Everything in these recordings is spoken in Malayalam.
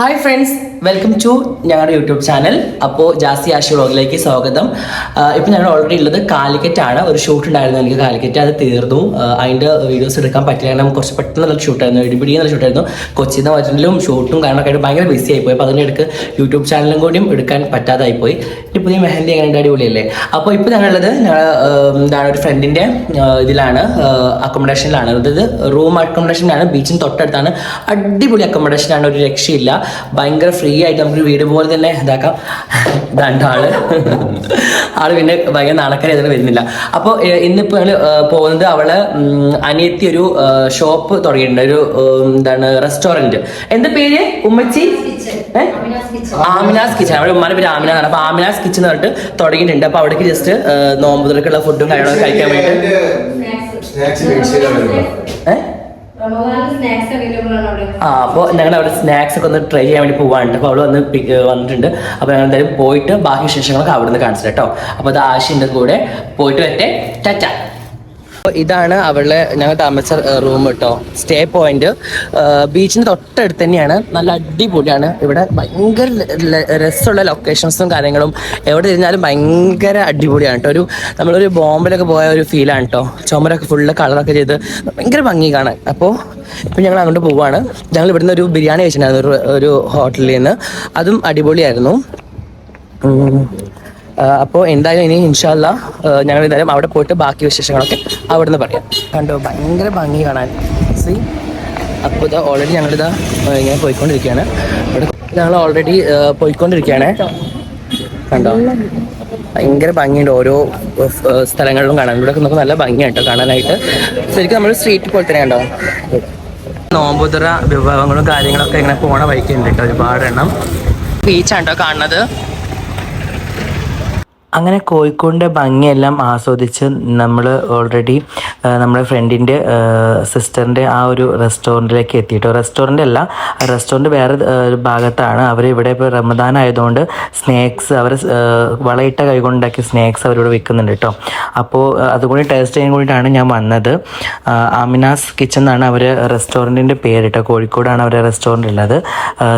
ഹായ് ഫ്രണ്ട്സ് വെൽക്കം ടു ഞങ്ങളുടെ യൂട്യൂബ് ചാനൽ അപ്പോൾ ജാസി ആഷി വ്ളോഗിലേക്ക് സ്വാഗതം. ഇപ്പം ഞങ്ങൾ ഓൾറെഡി ഉള്ളത് കാലിക്കറ്റ് ആണ് ഒരു ഷൂട്ട് ഉണ്ടായിരുന്നു എനിക്ക് കാലിക്കറ്റ്. അത് തീർന്നു. അതിന്റെ വീഡിയോസ് എടുക്കാൻ പറ്റില്ല. കാരണം കുറച്ച് പെട്ടെന്ന് നല്ല ഷൂട്ടായിരുന്നു ഇടിപിടി നല്ല ഷൂട്ടായിരുന്നു കൊച്ചിയിൽ നിന്ന് വരുന്നതിലും ഷൂട്ടും കാരണമൊക്കെ ആയിട്ട് ഭയങ്കര ബിസി ആയിപ്പോയി അപ്പോൾ അതിനിടയ്ക്ക് യൂട്യൂബ് ചാനലും കൂടിയും എടുക്കാൻ പറ്റാതായി പോയി. ഇനി പുതിയ മെഹന്തി അങ്ങനെ അടിപൊളിയല്ലേ? അപ്പോൾ ഇപ്പോൾ ഞങ്ങളുള്ളത് ഞങ്ങൾ എന്താണ് ഒരു ഫ്രണ്ടിന്റെ ഇതിലാണ്. അക്കോമഡേഷനിലാണ് അതായത് റൂം അക്കോമഡേഷനിലാണ് ബീച്ചിന് തൊട്ടടുത്താണ്. അടിപൊളി അക്കോമഡേഷനാണ് ഒരു രക്ഷയില്ല. ഭയങ്കര ഫ്രീ ആയിട്ട് നമുക്ക് വീട് പോലെ തന്നെ ഇതാക്കാം. ഇതാണ്ട് ആൾ. ആൾ പിന്നെ ഭയങ്കര നാണക്കാരി അതിന് വരുന്നില്ല. അപ്പോൾ ഇന്നിപ്പോൾ ഞങ്ങൾ പോകുന്നത് അവൾ അനിയത്തി ഒരു ഷോപ്പ് തുടങ്ങിയിട്ടുണ്ട്. ഒരു എന്താണ് റെസ്റ്റോറന്റ് എന്താ പേര്? ഉമ്മച്ചി? ആമിനാസ് കിച്ചൺ അവിടെ ഉമ്മാന്റെ പേര് ആമിന എന്നാണ് അപ്പൊ ആമിനാസ് കിച്ചൺ എന്ന് പറഞ്ഞിട്ട് തുടങ്ങിയിട്ടുണ്ട്. അപ്പൊ അവിടേക്ക് ജസ്റ്റ് നോമ്പ് തുറക്കുള്ള ഫുഡും കാര്യങ്ങളൊക്കെ കഴിക്കാൻ വേണ്ടി ഏഹ് ആ അപ്പോൾ ഞങ്ങൾ അവിടെ സ്നാക്സ് ഒക്കെ ഒന്ന് ട്രൈ ചെയ്യാൻ വേണ്ടി പോവാണ്ട് അപ്പോൾ അവൾ വന്ന് വന്നിട്ടുണ്ട്. അപ്പോൾ ഞങ്ങൾ എന്തായാലും പോയിട്ട് ബാക്കി വിശേഷങ്ങളൊക്കെ അവിടെ നിന്ന് കാണിച്ചു കേട്ടോ അപ്പോൾ അത് ആശിന്റെ കൂടെ പോയിട്ട് വരട്ടെ. അപ്പോൾ ഇതാണ് അവളെ ഞങ്ങൾ താമസിച്ച റൂം കേട്ടോ സ്റ്റേ പോയിന്റ് ബീച്ചിന് തൊട്ടടുത്ത് തന്നെയാണ്. നല്ല അടിപൊളിയാണ്. ഇവിടെ ഭയങ്കര രസമുള്ള ലൊക്കേഷൻസും കാര്യങ്ങളും. എവിടെ ഇരുന്നാലും ഭയങ്കര അടിപൊളിയാണ് കേട്ടോ ഒരു നമ്മളൊരു ബോംബിലൊക്കെ പോയ ഒരു ഫീലാണ് കേട്ടോ ചുമരൊക്കെ ഫുള്ള് കളറൊക്കെ ചെയ്ത് ഭയങ്കര ഭംഗി കാണാൻ. അപ്പോൾ ഇപ്പം ഞങ്ങൾ അങ്ങോട്ട് പോവാണ്. ഞങ്ങൾ ഇവിടുന്ന് ഒരു ബിരിയാണി കഴിച്ചിട്ടുണ്ടായിരുന്നു. ഒരു ഒരു ഹോട്ടലിൽ നിന്ന്. അതും അടിപൊളിയായിരുന്നു. അപ്പോൾ എന്തായാലും ഇനി ഇൻഷാല്ല ഞങ്ങൾ എന്തായാലും അവിടെ പോയിട്ട് ബാക്കി വിശേഷങ്ങളൊക്കെ അവിടെ നിന്ന് പറയാം. കണ്ടോ ഭയങ്കര ഭംഗി കാണാൻ. സി അപ്പോൾ ഇതാ ഓൾറെഡി ഞങ്ങളിതാ ഇങ്ങനെ പോയിക്കൊണ്ടിരിക്കുകയാണ്. ഇവിടെ ഞങ്ങൾ ഓൾറെഡി പോയിക്കൊണ്ടിരിക്കുകയാണ്. കണ്ടോ? ഭയങ്കര ഭംഗിയുണ്ട് ഓരോ സ്ഥലങ്ങളിലും കാണാൻ. ഇവിടെ നമുക്ക് നല്ല ഭംഗിയാണ് കാണാനായിട്ട്. ശരിക്കും നമ്മൾ സ്ട്രീറ്റ് പോലെ തന്നെ കണ്ടോ? നോമ്പുതുറ വിഭവങ്ങളും കാര്യങ്ങളൊക്കെ ഇങ്ങനെ പോണ വഴിക്കുണ്ട് കേട്ടോ ഒരുപാട് എണ്ണം ബീച്ചാണ് കേട്ടോ കാണുന്നത്? അങ്ങനെ കോഴിക്കോടിന്റെ ഭംഗിയെല്ലാം ആസ്വദിച്ച് നമ്മൾ ഓൾറെഡി നമ്മുടെ ഫ്രണ്ടിന്റെ സിസ്റ്ററിന്റെ ആ ഒരു റെസ്റ്റോറന്റിലേക്ക് എത്തിയിട്ടോ? റെസ്റ്റോറന്റ് അല്ല റെസ്റ്റോറന്റ് വേറെ ഒരു ഭാഗത്താണ്. അവർ ഇവിടെ ഇപ്പോൾ റമദാൻ ആയതുകൊണ്ട് സ്നാക്സ് അവർ വളയിട്ട കൈകൊണ്ടുണ്ടാക്കിയ സ്നാക്സ് അവരിവിടെ വിൽക്കുന്നുണ്ട് കേട്ടോ. അപ്പോൾ അതുകൂടി ടേസ്റ്റ് ചെയ്യാൻ കൂടിയിട്ടാണ് ഞാൻ വന്നത്. ആമിനാസ് കിച്ചൺ എന്നാണ് അവർ റെസ്റ്റോറന്റിന്റെ പേര് കേട്ടോ. കോഴിക്കോടാണ് അവരുടെ റെസ്റ്റോറന്റ് ഉള്ളത്.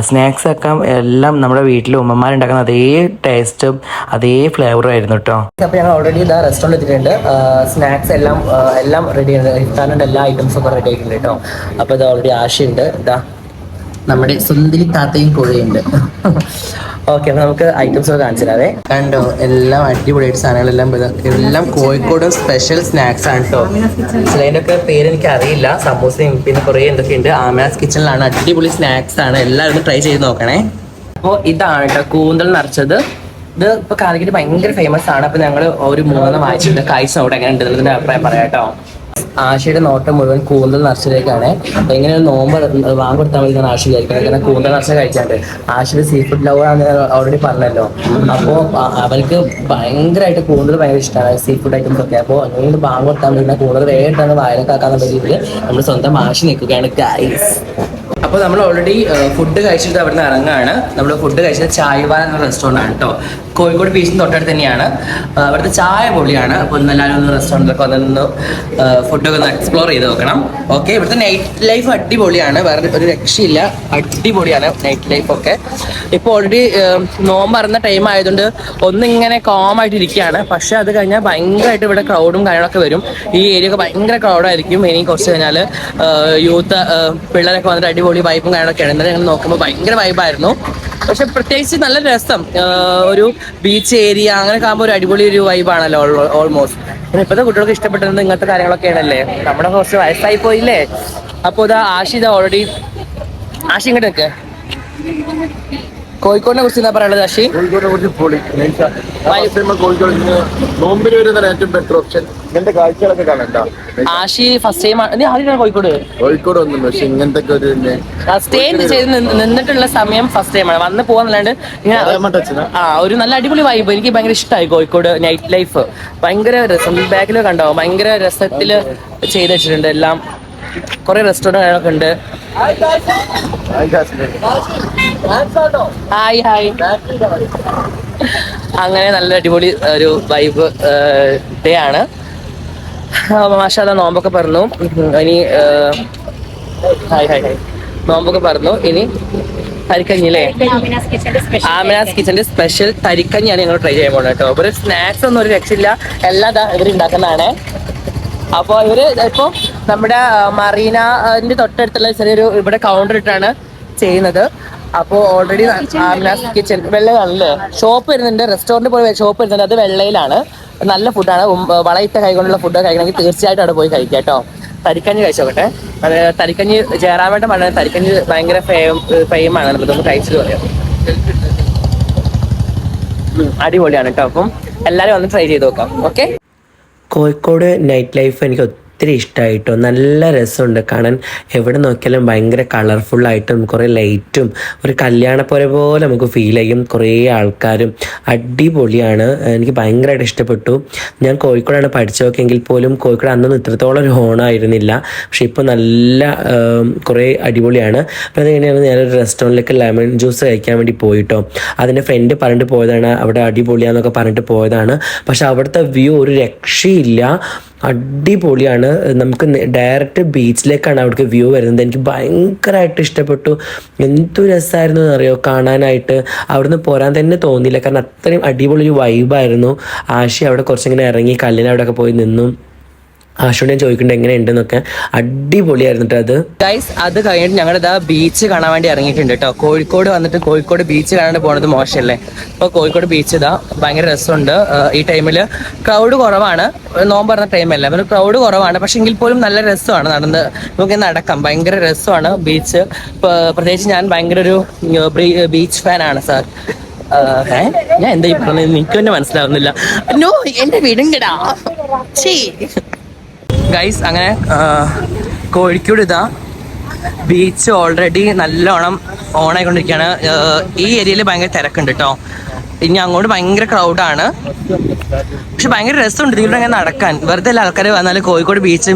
സ്നാക്സ് ഒക്കെ എല്ലാം നമ്മുടെ വീട്ടിൽ ഉമ്മമാരുണ്ടാക്കുന്ന അതേ ടേസ്റ്റും അതേ ഫ്ലേവറും ആയിരുന്നു കേട്ടോ. അപ്പോൾ ഞങ്ങൾ ഓൾറെഡി ഇതാ റെസ്റ്റോറന്റ് എത്തിയിട്ടുണ്ട്. സ്നാക്സ് എല്ലാം എല്ലാം റെഡി ആണ്. എല്ലാ ഐറ്റംസും ഒക്കെ റെഡി ആയിട്ടുണ്ട് കേട്ടോ. അപ്പോൾ ഇത് ഓൾറെഡി ആശയുണ്ട്. ഇതാ നമ്മുടെ സുന്ദരി താത്തയും കോഴിയുണ്ട്. ഓക്കെ അപ്പൊ നമുക്ക് ഐറ്റംസ് ഒക്കെ കാണിച്ചു തരാവേ. കണ്ടോ എല്ലാം അടിപൊളിയായിട്ട് സാധനങ്ങളെല്ലാം എല്ലാം കോഴിക്കോടും സ്പെഷ്യൽ സ്നാക്സ് ആണ് കേട്ടോ. ഒക്കെ പേര് എനിക്ക് അറിയില്ല. സമൂസയും പിന്നെ കുറേ എന്തൊക്കെയുണ്ട്. ആമാസ് കിച്ചണിലാണ് അടിപൊളി സ്നാക്സ് ആണ്. എല്ലാവരും ട്രൈ ചെയ്ത് നോക്കണേ. അപ്പോൾ ഇതാണ് കേട്ടോ കൂന്തൽ നിറച്ചത്. ഇത് ഇപ്പൊ കാലിക്കറ്റ് ഭയങ്കര ഫേമസ് ആണ്. അപ്പൊ ഞങ്ങൾ ഒരു മൂന്നെണ്ണം വായിച്ചിട്ടുണ്ട്. കൈസ് അവിടെ എങ്ങനെ ഉണ്ട് എന്നതിന്റെ അഭിപ്രായം പറയാം കേട്ടോ. ആശയുടെ നോട്ടം മുഴുവൻ കൂന്തൽ നർച്ചയിലേക്കാണ്. എങ്ങനെ ഒരു നോമ്പ് വാങ്ങിക്കൊടുത്താൽ മതി ഞാൻ ആശ വിചാരിക്കുന്നത്. കാരണം കൂന്തൽ നർച്ച കഴിച്ചാണ്ട് ആശയുടെ സീ ഫുഡ് ലവർ ആണ് ഓൾറെഡി പറഞ്ഞല്ലോ. അപ്പോൾ അവർക്ക് ഭയങ്കരമായിട്ട് കൂന്തൽ ഭയങ്കര ഇഷ്ടമാണ് സീ ഫുഡ് ഐറ്റംസ് ഒക്കെ അപ്പോൾ അങ്ങനെ വാങ്ങിക്കൊടുത്താൽ മതി. കൂന്തൽ വേഗം വായനക്കാക്കാന്നുള്ള രീതിയിൽ നമ്മൾ സ്വന്തം ആശ നിൽക്കുകയാണ് ഗൈസ് അപ്പോൾ നമ്മൾ ഓൾറെഡി ഫുഡ് കഴിച്ചിട്ട് അവിടുന്ന് ഇറങ്ങാണ്. നമ്മൾ ഫുഡ് കഴിച്ചത് ചായവാല എന്ന റെസ്റ്റോറന്റ് ആണ് കേട്ടോ കോഴിക്കോട് ബീച്ചിന് തൊട്ടടുത്ത് തന്നെയാണ്. അവിടുത്തെ ചായ പൊളിയാണ്. അപ്പോൾ എല്ലാവരും ഒന്ന് റെസ്റ്റോറന്റിലൊക്കെ വന്നൊന്ന് ഫുഡൊക്കെ ഒന്ന് എക്സ്പ്ലോർ ചെയ്ത് നോക്കണം. ഓക്കെ ഇവിടുത്തെ നൈറ്റ് ലൈഫ് അടിപൊളിയാണ്. വേറെ ഒരു രക്ഷയില്ല. അടിപൊളിയാണ് നൈറ്റ് ലൈഫ് ഒക്കെ. ഇപ്പോൾ ഓൾറെഡി നോമ്പ് അറിഞ്ഞ ടൈം ആയതുകൊണ്ട് ഒന്നിങ്ങനെ കോമ ആയിട്ട് ഇരിക്കുകയാണ്. പക്ഷെ അത് കഴിഞ്ഞാൽ ഭയങ്കരമായിട്ട് ഇവിടെ ക്രൗഡും കാര്യങ്ങളൊക്കെ വരും. ഈ ഏരിയ ഒക്കെ ഭയങ്കര ക്രൗഡായിരിക്കും ഇനി കുറച്ച് കഴിഞ്ഞാൽ യൂത്ത് പിള്ളേരൊക്കെ വന്നിട്ട് അടിപൊളി വൈബും കാര്യങ്ങളൊക്കെയാണ് ഇന്നലെ ഞങ്ങൾ നോക്കുമ്പോൾ ഭയങ്കര വൈബായിരുന്നു പക്ഷെ പ്രത്യേകിച്ച് നല്ല രസം. ഒരു ബീച്ച് ഏരിയ അങ്ങനെ കാണുമ്പോൾ ഒരു അടിപൊളി ഒരു വൈബാണല്ലോ ഓൾമോസ്റ്റ് പിന്നെ ഇപ്പോഴത്തെ കുട്ടികൾക്ക് ഇഷ്ടപ്പെട്ടത് ഇങ്ങനത്തെ കാര്യങ്ങളൊക്കെയാണല്ലേ നമ്മുടെ കുറച്ച് വയസ്സായി പോയില്ലേ? അപ്പോൾ ഇതാ ആഷിത ഓൾറെഡി ആഷി ഇങ്ങോട്ട് നിൽക്ക് കോഴിക്കോടിനെ കുറിച്ച് എന്താ പറയുന്നത് കോഴിക്കോടിനെ കുറിച്ച് പൊളി. കോഴിക്കോട് നോമ്പിന് ഏറ്റവും ബെറ്റർ ഓപ്ഷൻ ഇങ്ങനത്തെ കാഴ്ചകളൊക്കെ കാണണ്ട ആഷി ഫസ്റ്റ് ടൈം നീ ആദ്യമായിട്ടാണ് കോഴിക്കോട്? കോഴിക്കോട് ഒന്നും പക്ഷെ ഇങ്ങനത്തെ ഒരു സ്റ്റേ ചെയ്ത് നിന്ന് നിന്നിട്ടുള്ള സമയം ഫസ്റ്റ് ടൈമാണ് വന്ന് പോവാണ്ട് ആ ഒരു നല്ല അടിപൊളി വൈബ് എനിക്ക് ഭയങ്കര ഇഷ്ടമായി കോഴിക്കോട് നൈറ്റ് ലൈഫ് ഭയങ്കര രസം. ബാക്കിലൊക്കെ ഉണ്ടാവും ഭയങ്കര രസത്തിൽ ചെയ്ത് വെച്ചിട്ടുണ്ട് എല്ലാം. കുറെ റെസ്റ്റോറന്റുകളൊക്കെ ഉണ്ട്. ഹായ് ഹായ് അങ്ങനെ നല്ല അടിപൊളി ഒരു വൈബ് ഡേ ആണ്. മാഷാല നോമ്പൊക്കെ പറഞ്ഞു ഇനി ഹായ് ഹായ് ഹായ് നോമ്പൊക്കെ പറഞ്ഞു ഇനി തരിക്കഞ്ഞില്ലേ? ആമിനാസ് കിച്ചന്റെ സ്പെഷ്യൽ തരിക്കഞ്ഞിയാണ് ഞങ്ങൾ ട്രൈ ചെയ്യാൻ പോകുന്നത് കേട്ടോ. ഇവർ സ്നാക്സ് ഒന്നും ഒരു രക്ഷയില്ല. എല്ലാം ഇവർ ഉണ്ടാക്കുന്നതാണ് അപ്പൊ ഇവർ ഇപ്പൊ നമ്മുടെ മറീനന്റെ തൊട്ടടുത്തുള്ള ചെറിയൊരു ഇവിടെ കൗണ്ടർ ഇട്ടാണ് ചെയ്യുന്നത്. അപ്പോ ഓൾറെഡി കിച്ചൺ വെള്ളയാണല്ലേ ഷോപ്പ് വരുന്നുണ്ട് റെസ്റ്റോറന്റ് പോയി ഷോപ്പ് വരുന്നുണ്ട്. അത് വെള്ളയിലാണ്. നല്ല ഫുഡാണ് വളയിട്ട കൈകൊണ്ടുള്ള ഫുഡ് കഴിക്കണമെങ്കിൽ തീർച്ചയായിട്ടും അവിടെ പോയി കഴിക്കാം കേട്ടോ. തരിക്കഞ്ഞ് കഴിച്ചോട്ടെ അത് തരിക്കഞ്ഞി ജയറാമേട്ടൻ പറഞ്ഞത് തരിക്കഞ്ഞ് ഭയങ്കര ഫെയിം ഫെയിമാണ് നമുക്ക് കഴിച്ചിട്ട് പറയാം. അടിപൊളിയാണ് കേട്ടോ. അപ്പം എല്ലാരും ഒന്ന് ട്രൈ ചെയ്ത് നോക്കാം. ഓക്കെ കോഴിക്കോട് നൈറ്റ് ലൈഫ് എനിക്ക് ഒത്തിരി ഇഷ്ടമായിട്ടോ നല്ല രസമുണ്ട് കാണാൻ. എവിടെ നോക്കിയാലും ഭയങ്കര കളർഫുള്ളായിട്ടും കുറേ ലൈറ്റും ഒരു കല്യാണപ്പുര പോലെ നമുക്ക് ഫീൽ ചെയ്യും കുറേ ആൾക്കാരും. അടിപൊളിയാണ്. എനിക്ക് ഭയങ്കരമായിട്ട് ഇഷ്ടപ്പെട്ടു. ഞാൻ കോഴിക്കോടാണ് പഠിച്ചതൊക്കെങ്കിൽ പോലും കോഴിക്കോട് അന്നൊന്നും ഇത്രത്തോളം ഒരു ഹോണായിരുന്നില്ല പക്ഷെ ഇപ്പോൾ നല്ല കുറേ അടിപൊളിയാണ്. അപ്പോൾ അതെങ്ങനെയാണ് ഞാനൊരു റെസ്റ്റോറന്റിലേക്ക് ലെമൺ ജ്യൂസ് കഴിക്കാൻ വേണ്ടി പോയിട്ടോ. അതിന്റെ ഫ്രണ്ട് പറഞ്ഞിട്ട് പോയതാണ്. അവിടെ അടിപൊളിയാന്നൊക്കെ പറഞ്ഞിട്ട് പോയതാണ്. പക്ഷെ അവിടുത്തെ വ്യൂ ഒരു രക്ഷയില്ല. അടിപൊളിയാണ്. നമുക്ക് ഡയറക്റ്റ് ബീച്ചിലേക്കാണ് അവിടേക്ക് വ്യൂ വരുന്നത്. എനിക്ക് ഭയങ്കരമായിട്ട് ഇഷ്ടപ്പെട്ടു. എന്തു രസമായിരുന്നു എന്നറിയോ? കാണാനായിട്ട്. അവിടുന്ന് പോരാൻ തന്നെ തോന്നിയില്ല. കാരണം അത്രയും അടിപൊളി ഒരു വൈബായിരുന്നു ആശി അവിടെ കുറച്ചിങ്ങനെ ഇറങ്ങി കല്ലിൽ അവിടെയൊക്കെ പോയി നിന്നു. ആശോട് ഞാൻ ചോദിക്കുന്നുണ്ട് എങ്ങനെയുണ്ടെന്നൊക്കെ അടിപൊളിയായിരുന്നു കേട്ടോ അത്. ഗൈസ് അത് കഴിഞ്ഞിട്ട് ഞങ്ങൾ ഇതാ ബീച്ച് കാണാൻ വേണ്ടി ഇറങ്ങിയിട്ടുണ്ട് കേട്ടോ കോഴിക്കോട് വന്നിട്ട് കോഴിക്കോട് ബീച്ച് കാണാണ്ട് പോണത് മോശമല്ലേ അപ്പോൾ കോഴിക്കോട് ബീച്ച് ഇതാ ഭയങ്കര രസമുണ്ട്. ഈ ടൈമിൽ ക്രൗഡ് കുറവാണ്. നോമ്പ് പറഞ്ഞ ടൈമല്ല അപ്പോൾ ക്രൗഡ് കുറവാണ്. പക്ഷെ എങ്കിൽ പോലും നല്ല രസമാണ് നടന്ന്. നമുക്ക് നടക്കാം. ഭയങ്കര രസമാണ് ബീച്ച് പ്രത്യേകിച്ച് ഞാൻ ഭയങ്കര ഒരു ബീച്ച് ഫാനാണ് സാർ ഏ ഞാൻ എന്താ ഈ പറഞ്ഞത്? എനിക്ക് തന്നെ മനസ്സിലാവുന്നില്ല. നോ എന്റെ വീടും ഗൈസ് അങ്ങനെ കോഴിക്കോട് ഇതാ ബീച്ച് ഓൾറെഡി നല്ലോണം ഓണായിക്കൊണ്ടിരിക്കുകയാണ്. ഈ ഏരിയയിൽ ഭയങ്കര തിരക്കുണ്ട് കേട്ടോ ഇനി അങ്ങോട്ട് ഭയങ്കര ക്രൗഡാണ് പക്ഷെ ഭയങ്കര രസമുണ്ട് ഇതിലൂടെ അങ്ങനെ നടക്കാൻ. വെറുതെ എല്ലാ ആൾക്കാർ വന്നാൽ കോഴിക്കോട് ബീച്ച്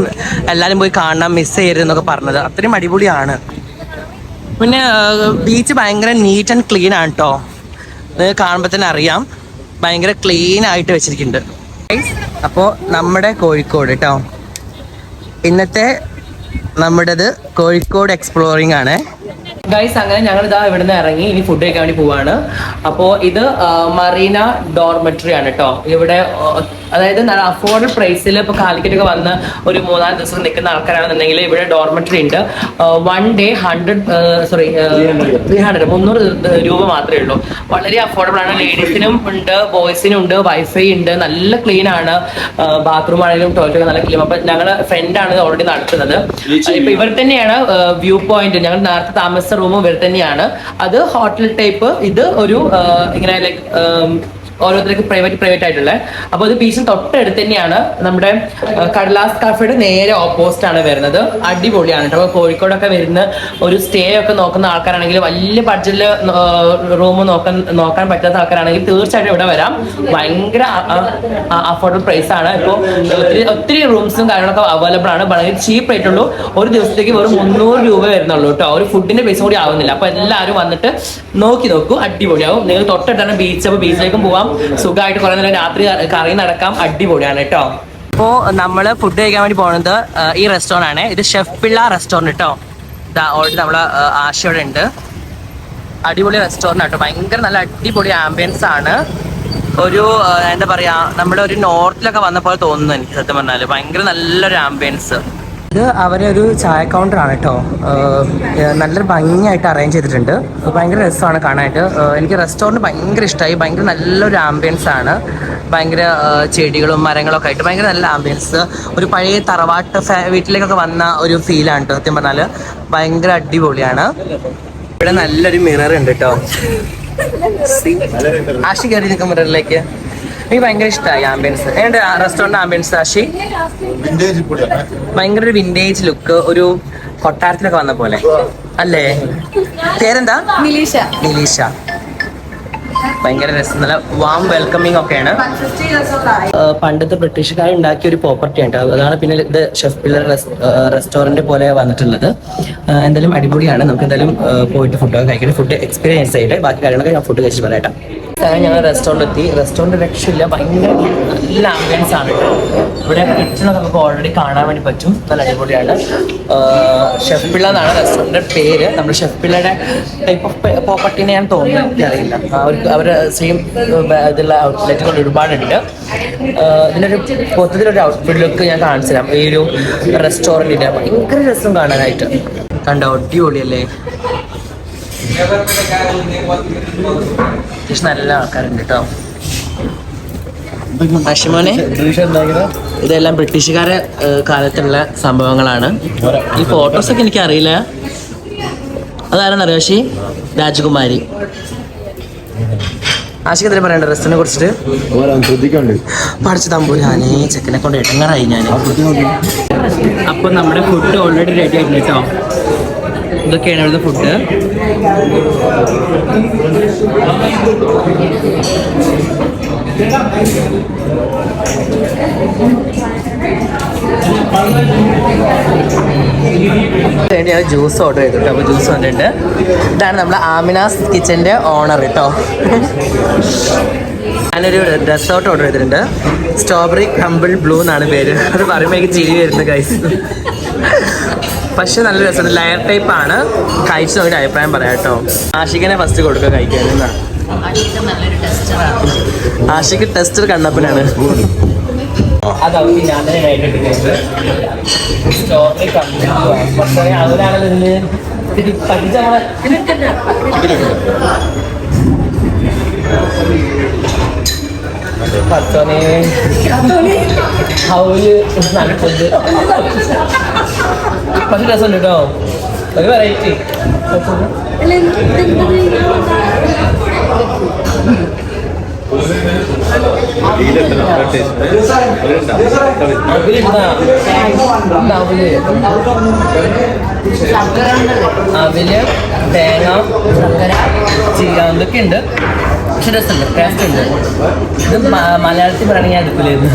എല്ലാവരും പോയി കാണണം മിസ് ചെയ്യരുത് എന്നൊക്കെ പറഞ്ഞത്. അത്രയും അടിപൊളിയാണ്. പിന്നെ ബീച്ച് ഭയങ്കര നീറ്റ് ആൻഡ് ക്ലീൻ ആണ് കേട്ടോ കാണുമ്പോൾ തന്നെ അറിയാം. ഭയങ്കര ക്ലീൻ ആയിട്ട് വെച്ചിരിക്കുന്നുണ്ട്. അപ്പോൾ നമ്മുടെ കോഴിക്കോട് കേട്ടോ ഇന്നത്തെ നമ്മുടേത് കോഴിക്കോട് എക്സ്പ്ലോറിംഗ് ആണ്. ഗൈസ് അങ്ങനെ ഞങ്ങൾ ഇതാ ഇവിടുന്ന് ഇറങ്ങി ഇനി ഫുഡ് കഴിക്കാൻ വേണ്ടി പോവാണ്. അപ്പോ ഇത് മറീന ഡോർമെട്രി ആണ് കേട്ടോ ഇവിടെ അതായത് നല്ല അഫോർഡബിൾ പ്രൈസിൽ ഇപ്പൊ കാലിക്കറ്റ് ഒക്കെ വന്ന് ഒരു മൂന്നാൽ ദിവസം നിൽക്കുന്ന ആൾക്കാരാണെന്നുണ്ടെങ്കിൽ ഇവിടെ ഡോർമെട്രി ഉണ്ട്. One day hundred sorry three hundred മുന്നൂറ് രൂപ മാത്രമേ ഉള്ളൂ. വളരെ അഫോർഡബിൾ ആണ്. ലേഡീസിനും ഉണ്ട് ബോയ്സിനും ഉണ്ട് വൈഫൈ ഉണ്ട് നല്ല ക്ലീൻ ആണ്. ബാത്റൂം ആണെങ്കിലും ടോയ്ലറ്റ് നല്ല ക്ലീൻ അപ്പൊ ഞങ്ങൾ ആണ് ഓൾറെഡി നടത്തുന്നത്. ഇപ്പൊ ഇവർ തന്നെയാണ് വ്യൂ പോയിന്റ് ഞങ്ങൾ നേരത്തെ താമസിച്ച റൂം ഇവർ തന്നെയാണ്. അത് ഹോട്ടൽ ടൈപ്പ് ഇത് ഒരു ഇങ്ങനെ ലൈക്ക് ഓരോരുത്തർക്ക് പ്രൈവറ്റ് പ്രൈവറ്റ് ആയിട്ടുള്ള അപ്പോൾ അത് ബീച്ചിന് തൊട്ടടുത്ത് തന്നെയാണ് നമ്മുടെ കടലാസ് കാഫയുടെ നേരെ ഓപ്പോസിറ്റ് ആണ് വരുന്നത്. അടിപൊളിയാണ് കേട്ടോ. അപ്പോൾ കോഴിക്കോടൊക്കെ വരുന്ന ഒരു സ്റ്റേ ഒക്കെ നോക്കുന്ന ആൾക്കാരാണെങ്കിൽ വലിയ ബഡ്ജറ്റിൽ റൂം നോക്കാൻ നോക്കാൻ പറ്റാത്ത ആൾക്കാരാണെങ്കിൽ തീർച്ചയായിട്ടും ഇവിടെ വരാം. ഭയങ്കര അഫോർഡബിൾ പ്രൈസ് ആണ്. ഇപ്പോൾ ഒത്തിരി ഒത്തിരി റൂംസും കാര്യങ്ങളൊക്കെ അവൈലബിൾ ആണ്. വളരെ ചീപ്പ് ആയിട്ടുള്ളൂ ഒരു ദിവസത്തേക്ക് വെറും മുന്നൂറ് രൂപ വരുന്നുള്ളൂ കേട്ടോ. ഒരു ഫുഡിന്റെ പൈസ കൂടി ആവുന്നില്ല. അപ്പൊ എല്ലാവരും വന്നിട്ട് നോക്കി നോക്കൂ. അടിപൊളിയാവും. നിങ്ങൾ തൊട്ടടുത്താണ് ബീച്ച് അപ്പോൾ ബീച്ചിലേക്കും പോവാം. സുഖമായിട്ട് കുറെ നേരം രാത്രി കറി നടക്കാം. അടിപൊളിയാണ് കേട്ടോ. അപ്പോ നമ്മൾ ഫുഡ് കഴിക്കാൻ വേണ്ടി ആ, ഈ റെസ്റ്റോറന്റ് ആണ്. ഇത് ഷെഫ് പിള്ള റെസ്റ്റോറന്റ് കേട്ടോ ഓൾറെഡി നമ്മളെ ആശയോടെ ഉണ്ട്. അടിപൊളി റെസ്റ്റോറന്റ് ആട്ടോ. ഭയങ്കര നല്ല അടിപൊളി ആംബിയൻസ് ആണ്. ഒരു എന്താ പറയാ നമ്മുടെ ഒരു നോർത്തിലൊക്കെ വന്ന പോലെ തോന്നുന്നു എനിക്ക് സത്യം പറഞ്ഞാൽ. ഭയങ്കര നല്ലൊരു ആംബിയൻസ് ഇത് അവരെ ഒരു ചായ കൗണ്ടർ ആണ് കേട്ടോ. നല്ലൊരു ഭംഗിയായിട്ട് അറേഞ്ച് ചെയ്തിട്ടുണ്ട്. ഭയങ്കര രസമാണ് കാണാനായിട്ട്. എനിക്ക് റെസ്റ്റോറന്റ് ഭയങ്കര ഇഷ്ടമായി ഭയങ്കര നല്ലൊരു ആംബിയൻസ് ആണ്. ഭയങ്കര ചെടികളും മരങ്ങളൊക്കെ ആയിട്ട് ഭയങ്കര നല്ല ആംബിയൻസ് ഒരു പഴയ തറവാട്ട് വീട്ടിലേക്കൊക്കെ വന്ന ഒരു ഫീലാണ് കേട്ടോ സത്യം പറഞ്ഞാൽ ഭയങ്കര അടിപൊളിയാണ്. ഇവിടെ നല്ലൊരു മിറർ ഉണ്ട് കേട്ടോ. ആശി കയറി നിൽക്കും മിററിലേക്ക് എനിക്ക് ഭയങ്കര ഇഷ്ടമായി ആംബിയൻസ് എന്റെ റെസ്റ്റോറന്റ് ആംബിയൻസ് ആശി? ഭയങ്കര ഒരു വിന്റേജ് ലുക്ക് ഒരു കൊട്ടാരത്തിലൊക്കെ വന്ന പോലെ. അല്ലേ? പേരെന്താ? നിലീഷ നിലീഷ ഭയങ്കര രസം. നല്ല വാം വെൽക്കമിങ് ഒക്കെയാണ്. പണ്ടത്തെ ബ്രിട്ടീഷുകാർ ഉണ്ടാക്കിയ ഒരു പ്രോപ്പർട്ടി ആണ് അതാണ് പിന്നെ ഇത് ഷെഫ് പിള്ളർ റെസ്റ്റോറന്റ് പോലെ വന്നിട്ടുള്ളത്. എന്തായാലും അടിപൊളിയാണ്. നമുക്ക് എന്തായാലും പോയിട്ട് ഫുഡ് കഴിക്കണം. ഫുഡ് എക്സ്പീരിയൻസ് ചെയ്തിട്ട് ബാക്കി കാര്യങ്ങളൊക്കെ ഞാൻ ഫുഡ് കഴിച്ചിട്ട് പറയട്ടെ ഞങ്ങൾ റെസ്റ്റോറന്റ് എത്തി റെസ്റ്റോറന്റ് രക്ഷയില്ല. ഭയങ്കര നല്ല ആംബിയൻസ് ആണ് ഇവിടെ കിച്ചണൊക്കെ നമുക്ക് ഓൾറെഡി കാണാൻ വേണ്ടി പറ്റും. നല്ല അടിപൊളിയാണ്. ഷെഫ് പിള്ള എന്നാണ് റെസ്റ്റോറന്റിന്റെ പേര്. നമ്മൾ ഷെഫ് പിള്ളയുടെ ടൈപ്പ് ഓഫ് പ്രോപ്പർട്ടിനെ ഞാൻ തോന്നുന്നു. അറിയില്ല അവർക്ക് അവർ സെയിം ഇതുള്ള ഔട്ട്ലെറ്റുകൾ ഒരുപാടുണ്ട്. ഇതിനൊരു മൊത്തത്തിലൊരു ഔട്ട്ഫിറ്റ് ലുക്ക് ഞാൻ കാണിച്ചു തരാം ഈ ഒരു റെസ്റ്റോറന്റിന്റെ ഭയങ്കര രസം കാണാനായിട്ട്. കണ്ട? അടിപൊളിയല്ലേ? അത്യാവശ്യം നല്ല ആൾക്കാരുണ്ട് കേട്ടോ അഷിമോനെ ഇതെല്ലാം ബ്രിട്ടീഷുകാരെ കാലത്തുള്ള സംഭവങ്ങളാണ്. ഈ ഫോട്ടോസ് ഒക്കെ എനിക്ക് അറിയില്ല അതാരെന്നറിയോ ശി രാജകുമാരി. ആശിക്ക് എന്തെങ്കിലും പറയണ്ട ഡ്രസ്സിനെ കുറിച്ചിട്ട്. പഠിച്ചു തമ്പു തമ്പൂരാനെ ചെക്കനെ കൊണ്ട് ഇടങ്ങറായി ഞാൻ അപ്പൊ നമ്മുടെ ഫുഡ് ഓൾറെഡി റെഡി ആയിട്ടുണ്ട് കേട്ടോ ഇതൊക്കെയാണ് ഇവിടുത്തെ ഫുഡ് ഞാൻ ജ്യൂസ് ഓർഡർ ചെയ്തിട്ട് അപ്പോൾ ജ്യൂസ് വന്നിട്ടുണ്ട്. ഇതാണ് നമ്മുടെ ആമിനാസ് കിച്ചന്റെ ഓണർ കേട്ടോ ഞാനൊരു ഡെസേർട്ട് ഓർഡർ ചെയ്തിട്ടുണ്ട്. സ്ട്രോബെറി കമ്പിൾ ബ്ലൂ എന്നാണ് പേര്. അത് പറയുമ്പോൾ എനിക്ക് ചിരി വരുന്നത് ഗൈസ് പക്ഷെ നല്ല രസമുണ്ട്. ലയർ ടൈപ്പ് ആണ്. കഴിച്ച് നോക്കിയിട്ട് അഭിപ്രായം പറയാം കേട്ടോ. ആഷിക്കിനെ ഫസ്റ്റ് കൊടുക്കുക കഴിക്കാൻ ആഷിക്ക് ടെസ്റ്റർ കണ്ണപ്പനാണ് അതാവും പക്ഷേ അവരാണല്ലോ ഇതിന് പഠിച്ച പത്തോനെ ഹൗൽ. നടക്കുന്നത് പക്ഷെ രസമുണ്ട് കേട്ടോ ഒരു വെറൈറ്റി അവിൽ തേങ്ങ ചീര എന്തൊക്കെ ഉണ്ട് പക്ഷെ രസമുണ്ട് ടേസ്റ്റ് ഉണ്ട് ഇത് മലയാളത്തിൽ പറയണെങ്കിൽ കൊള്ളാം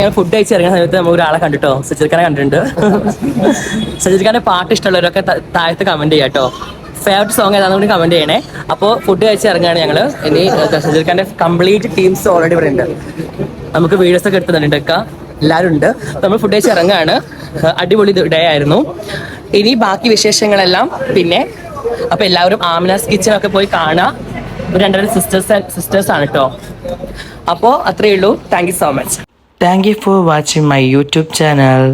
ഞാൻ ഫുഡ് കഴിച്ച് ഇറങ്ങിയ സമയത്ത് നമ്മൾ ഒരാളെ കണ്ടിട്ടോ? സജിത് ഖാനെ കണ്ടിട്ടുണ്ട്. സജിത് ഖാന്റെ പാട്ട് ഇഷ്ടമുള്ളവരൊക്കെ താഴത്ത് കമന്റ് ചെയ്യാട്ടോ ഫേവററ്റ് സോങ് ഏതാണെന്ന് കൂടി കമന്റ് ചെയ്യണേ. അപ്പോൾ ഫുഡ് കഴിച്ച് ഇറങ്ങുകയാണ് ഞങ്ങൾ ഇനി ഏഹ്, സജിത് ഖാന്റെ കംപ്ലീറ്റ് ടീംസ് ഓൾറെഡി ഇവിടെ ഉണ്ട്. നമുക്ക് വീഡിയോസ് ഒക്കെ എടുത്തുന്നുണ്ട് ഒക്കെ എല്ലാവരും ഉണ്ട്. നമ്മൾ ഫുഡ് കഴിച്ച് ഇറങ്ങുകയാണ്. അടിപൊളി ഡേ ആയിരുന്നു. ഇനി ബാക്കി വിശേഷങ്ങളെല്ലാം പിന്നെ അപ്പൊ എല്ലാവരും ആമിനാസ് കിച്ചൺ ഒക്കെ പോയി കാണാം രണ്ടു രണ്ടുപേരും സിസ്റ്റേഴ്സ് സിസ്റ്റേഴ്സ് ആണ് കേട്ടോ അപ്പോൾ അത്രയേ ഉള്ളൂ. Thank you so much thank you for watching my YouTube channel